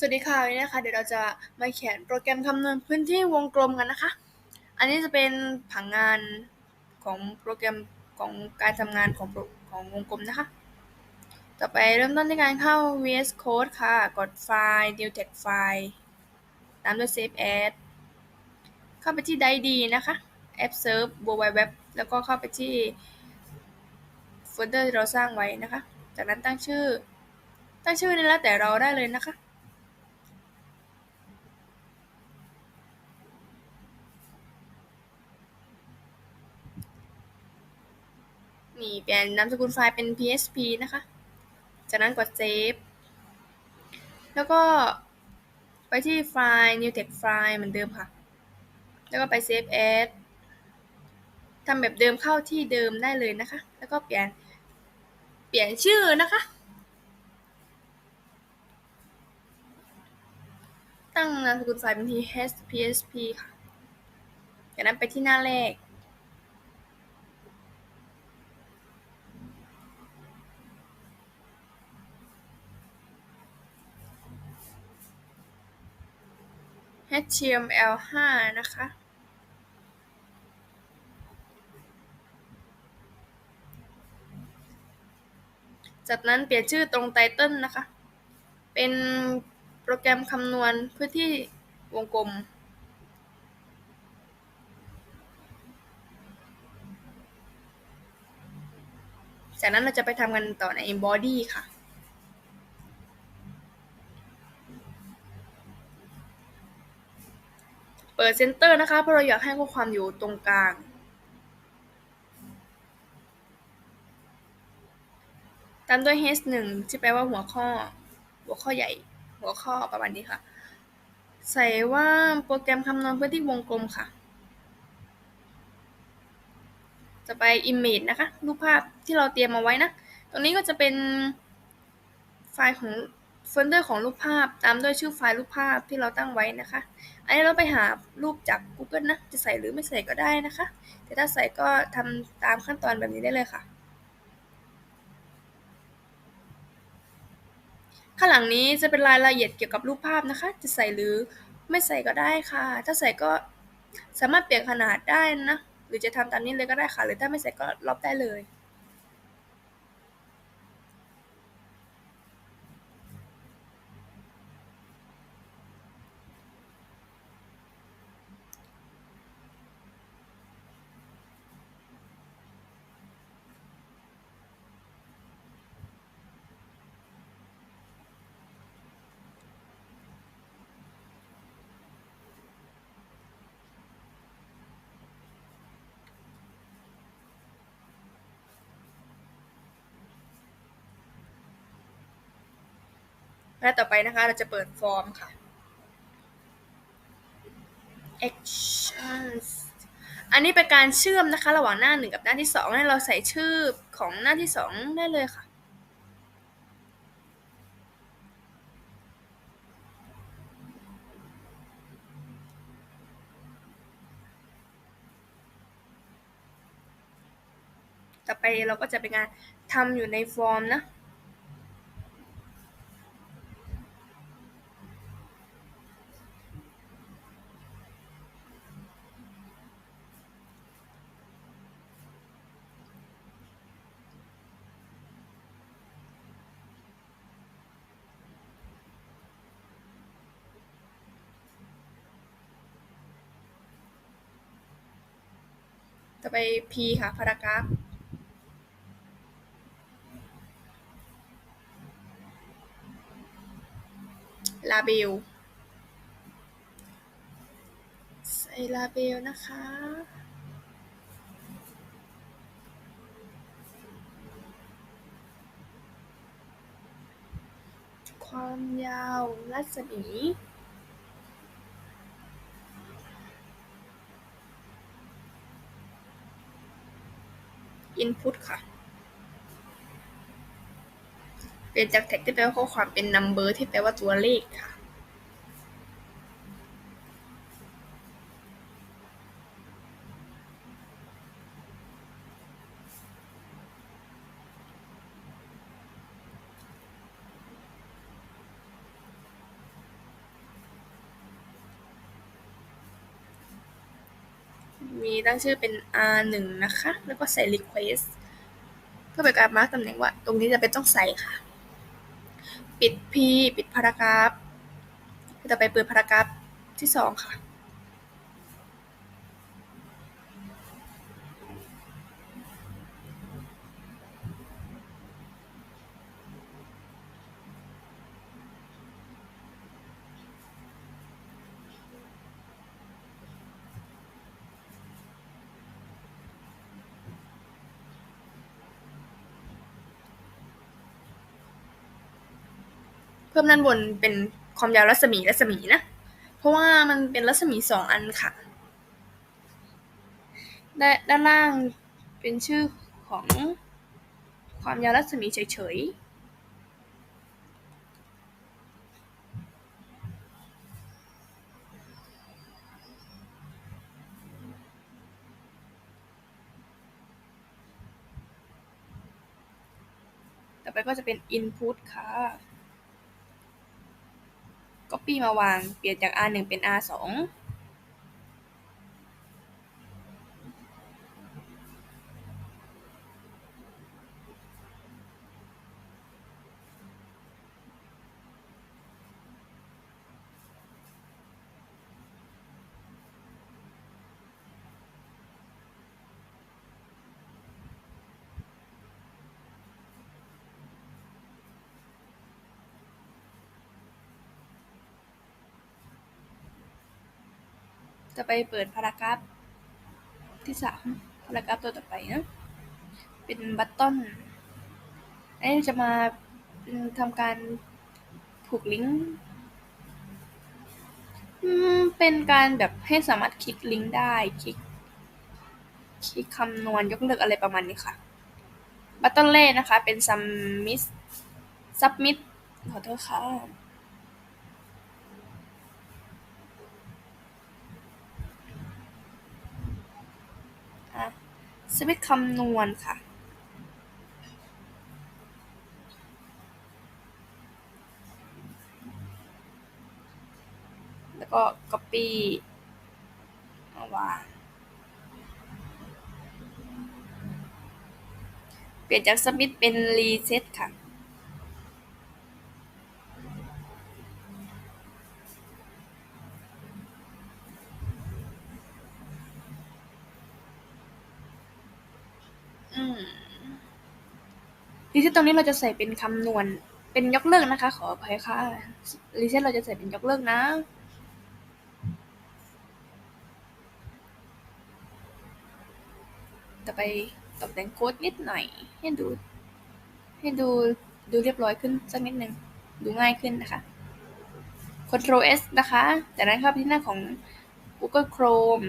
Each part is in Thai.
สวัสดีค่ะวันนี้นะคะเดี๋ยวเราจะมาเขียนโปรแกรมคำนวณพื้นที่วงกลมกันนะคะ อันนี้จะเป็นผังงานของโปรแกรมของการทำงานของของวงกลมนะคะ ต่อไปเริ่มต้นด้วยการเข้า VS Code ค่ะ กดไฟล์ New Text File ตามด้วย Save As เข้าไปที่ Drive D นะคะ App Serve w o r l d Web แล้วก็เข้าไปที่โฟลเดอร์ที่เราสร้างไว้นะคะ จากนั้นตั้งชื่อ ตั้งชื่อนี้แล้วแต่เราได้เลยนะคะ นี่เปลี่ยนนามสกุลไฟล์เป็น PHP นะคะ จากนั้นกด Save แล้วก็ไปที่ไฟล์ New Text File เหมือนเดิมค่ะ แล้วก็ไป Save As ทำแบบเดิมเข้าที่เดิมได้เลยนะคะ แล้วก็เปลี่ยน เปลี่ยนชื่อนะคะ ตั้งนามสกุลไฟล์เป็น PHP ค่ะ จากนั้นไปที่หน้าแรก HTML5 นะคะ จากนั้นเปลี่ยนชื่อตรงไตเติลนะคะ เป็นโปรแกรมคำนวณพื้นที่วงกลม จากนั้นเราจะไปทำกันต่อใน body ค่ะ เปิดเซนเตอร์นะคะเพราะเราอยากให้ข้อความอยู่ตรงกลางตามด้วย h1 ที่แปลว่าหัวข้อ หัวข้อใหญ่ หัวข้อประมาณนี้ค่ะ ใส่ว่าโปรแกรมคำนวณพื้นที่วงกลมค่ะ จะไป image นะคะ รูปภาพที่เราเตรียมมาไว้นะ ตรงนี้ก็จะเป็นไฟล์ของ โฟลเดอร์ของรูปภาพตามด้วยชื่อไฟล์รูปภาพที่เราตั้งไว้นะคะ อันนี้เราไปหารูปจาก Google นะ จะใส่หรือไม่ใส่ก็ได้นะคะ แต่ถ้าใส่ก็ทำตามขั้นตอนแบบนี้ได้เลยค่ะ ข้างหลังนี้จะเป็นรายละเอียดเกี่ยวกับรูปภาพนะคะ จะใส่หรือไม่ใส่ก็ได้ค่ะ ถ้าใส่ก็สามารถเปลี่ยนขนาดได้นะ หรือจะทำตามนี้เลยก็ได้ค่ะ หรือถ้าไม่ใส่ก็ลบได้เลย และต่อไปนะคะ เราจะเปิดฟอร์มค่ะ actions อันนี้เป็นการเชื่อมนะคะ ระหว่างหน้าหนึ่งกับหน้าที่สองให้เราใส่ชื่อของหน้าที่สองได้เลยค่ะต่อไปเราก็จะเป็นการทำอยู่ในฟอร์มนะ ต่อไป P ค่ะพารากราฟลาเบลใส่ลาเบลนะคะ ความยาวรัศมี input ค่ะ เปลี่ยนจากแท็กที่แปลว่าข้อความเป็น number ที่แปลว่าตัวเลขค่ะ มีตั้งชื่อเป็น R1 นะคะ แล้วก็ใส่ request เพื่อเป็นการมาร์กตำแหน่งว่า ตรงนี้จะเป็นต้องใส่ค่ะ ปิด P ปิดพารากราฟต่อไปเปิดพารากราฟที่สองค่ะ เพิ่มด้านบนเป็นความยาวรัศมีรัศมีนะ เพราะว่ามันเป็นรัศมีสองอันค่ะ ด้านล่างเป็นชื่อของความยาวรัศมีเฉยๆ ต่อไปก็จะเป็น input ค่ะ copy มาวาง เปลี่ยนจาก R1 เป็น R2 ต่อไปเปิดพารากราฟที่สามพารากราฟตัวต่อไปนะเป็นบัตตอนอันนี้จะมาทำการผูกลิงก์เป็นการแบบให้สามารถคลิกลิงก์ได้ คลิก คลิกคำนวณยกเลิกอะไรประมาณนี้ค่ะ บัตตอนแรกนะคะ เป็น submit submit ขอโทษค่ะ submit คำนวณค่ะ แล้วก็ copy มาวางเปลี่ยนจาก submit เป็น reset ค่ะ รงนี้เราจะใส่เป็นคำนวณ เป็นยกเลิกนะคะ ขออภัยค่ะ reset เราจะใส่เป็นยกเลิกนะต่อไปตกแต่งโค้ดนิดหน่อย ให้ดู ให้ดูดูเรียบร้อยขึ้นสักนิดนึง ดูง่ายขึ้นนะคะ Ctrl S นะคะ จากนั้นเข้าไปที่หน้าของ Google Chrome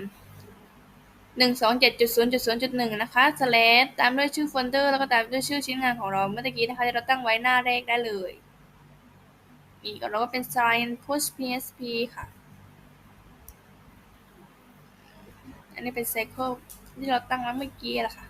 127.0.0.1 นะคะ slash ตามด้วยชื่อโฟลเดอร์แล้วก็ตามด้วยชื่อชิ้นงานของเราเมื่อกี้นะคะที่เราตั้งไว้หน้าแรกได้เลย อีกแล้วก็เป็น sign push PSP ค่ะ อันนี้เป็น cycle ที่เราตั้งไว้เมื่อกี้แหละค่ะ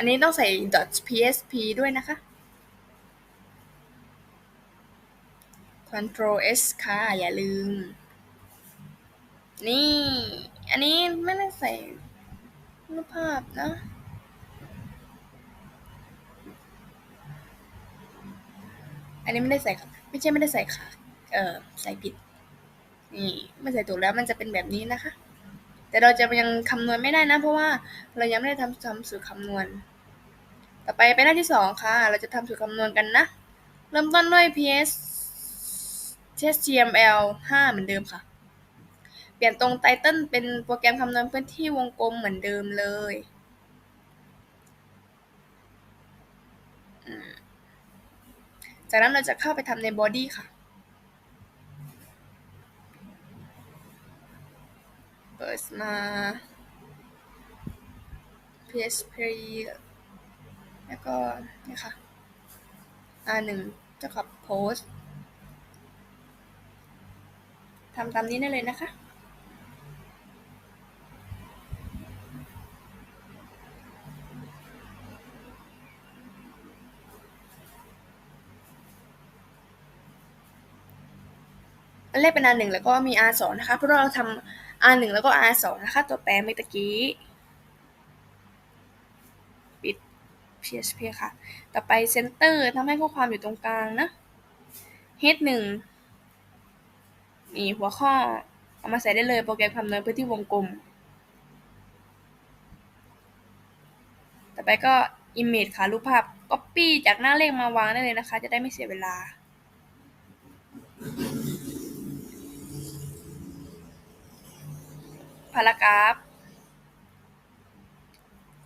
อันนี้ต้องใส่ .php ด้วยนะคะ Ctrl S ค่ะ อย่าลืม นี่ อันนี้ไม่ได้ใส่รูปภาพนะ อันนี้ไม่ได้ใส่ไม่ใช่ไม่ได้ใส่ค่ะ เอ่อใส่ผิด นี่ไม่ใส่ถูกแล้วมันจะเป็นแบบนี้นะคะแต่เราจะยังคำนวณไม่ได้นะ เพราะว่าเรายังไม่ได้ทำทำสูตรคำนวณ ต่อไปไปหน้าที่สองค่ะ เราจะทำสูตรคำนวณกันนะ เริ่มต้นด้วย ps html 5 เหมือนเดิมค่ะ เปลี่ยนตรงไตเติลเป็นโปรแกรมคำนวณพื้นที่วงกลมเหมือนเดิมเลย จากนั้นเราจะเข้าไปทำใน body ค่ะ เปิดมา PHP แล้วก็นี่ค่ะ R1 เท่ากับ post ทำตามนี้ได้เลยนะคะอันแรกเป็น R1 แล้วก็มี R2 นะคะเพราะเราทำ R1 แล้วก็ R2 นะคะ ตัวแปรเมื่อกี้ ปิด PHP ค่ะ ต่อไป Center ทำให้ข้อความอยู่ตรงกลางนะ Head 1มีหัวข้อ เอามาใส่ได้เลยโปรแกรมคำนวณพื้นที่วงกลม ต่อไปก็ Image ค่ะ รูปภาพ Copy จากหน้าเลขมาวางได้เลยนะคะ จะได้ไม่เสียเวลาพารากราฟ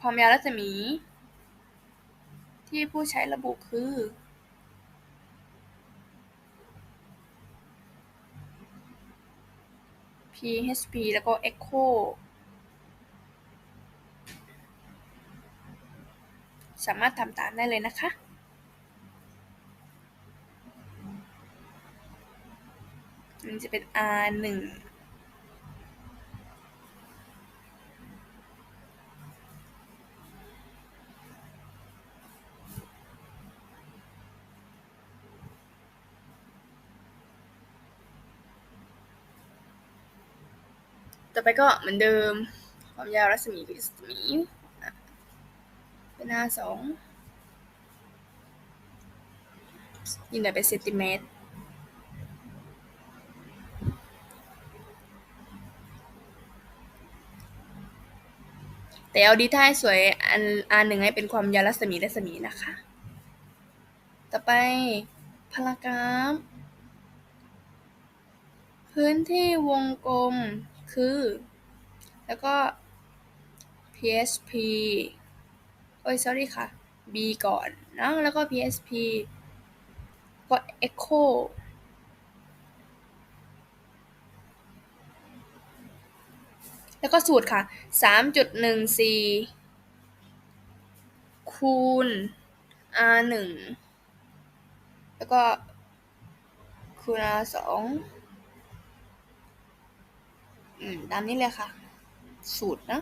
ความยาวรัศมี ที่ผู้ใช้ระบุคือ php แล้วก็ echo สามารถทำตามได้เลยนะคะอันนี้จะเป็น R1 ต่อไปก็เหมือนเดิม ความยาวรัศมีรัศมีเป็น R2 ยินดีเป็นเซนติเมตรแต่เอาดีท่าให้สวยอันอันหนึ่งให้เป็นความยาวรัศมีรัศมีนะคะ ต่อไปพารากราฟพื้นที่วงกลม คือ แล้วก็ php โอ้ย sorry ค่ะ b ก่อนนะแล้วก็ php ก็ echo แล้วก็สูตรค่ะ 3.14 คูณ r1 แล้วก็คูณ r2 อืม ตามนี้เลยค่ะ สูตรนะ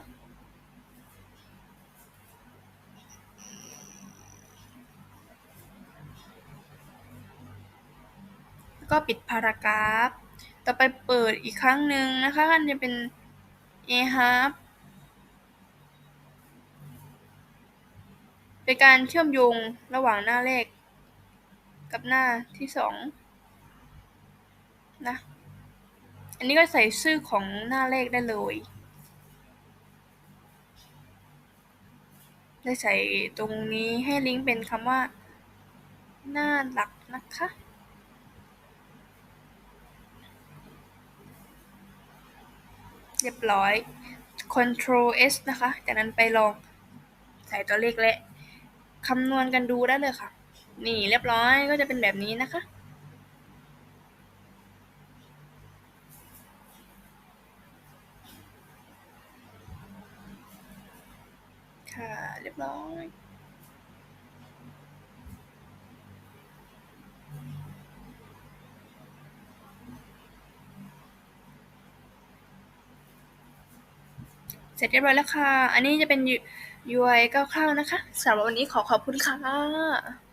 แล้วก็ปิดพารากราฟ ต่อไปเปิดอีกครั้งหนึ่งนะคะอันจะเป็น a h a r p เป็นการเชื่อมโยงระหว่างหน้าเลข กับหน้าที่สองนะ อันนี้ก็ใส่ชื่อของหน้าเลขได้เลย ได้ใส่ตรงนี้ให้ลิงก์เป็นคำว่า หน้าหลักนะคะเรียบร้อย Ctrl S นะคะ จากนั้นไปลองใส่ตัวเลขและคำนวณกันดูได้เลยค่ะ นี่เรียบร้อยก็จะเป็นแบบนี้นะคะ เรียบร้อยเสร็จเรียบร้อยแล้วค่ะ อันนี้จะเป็น UI คร่าวๆนะคะสำหรับวันนี้ขอขอบคุณค่ะ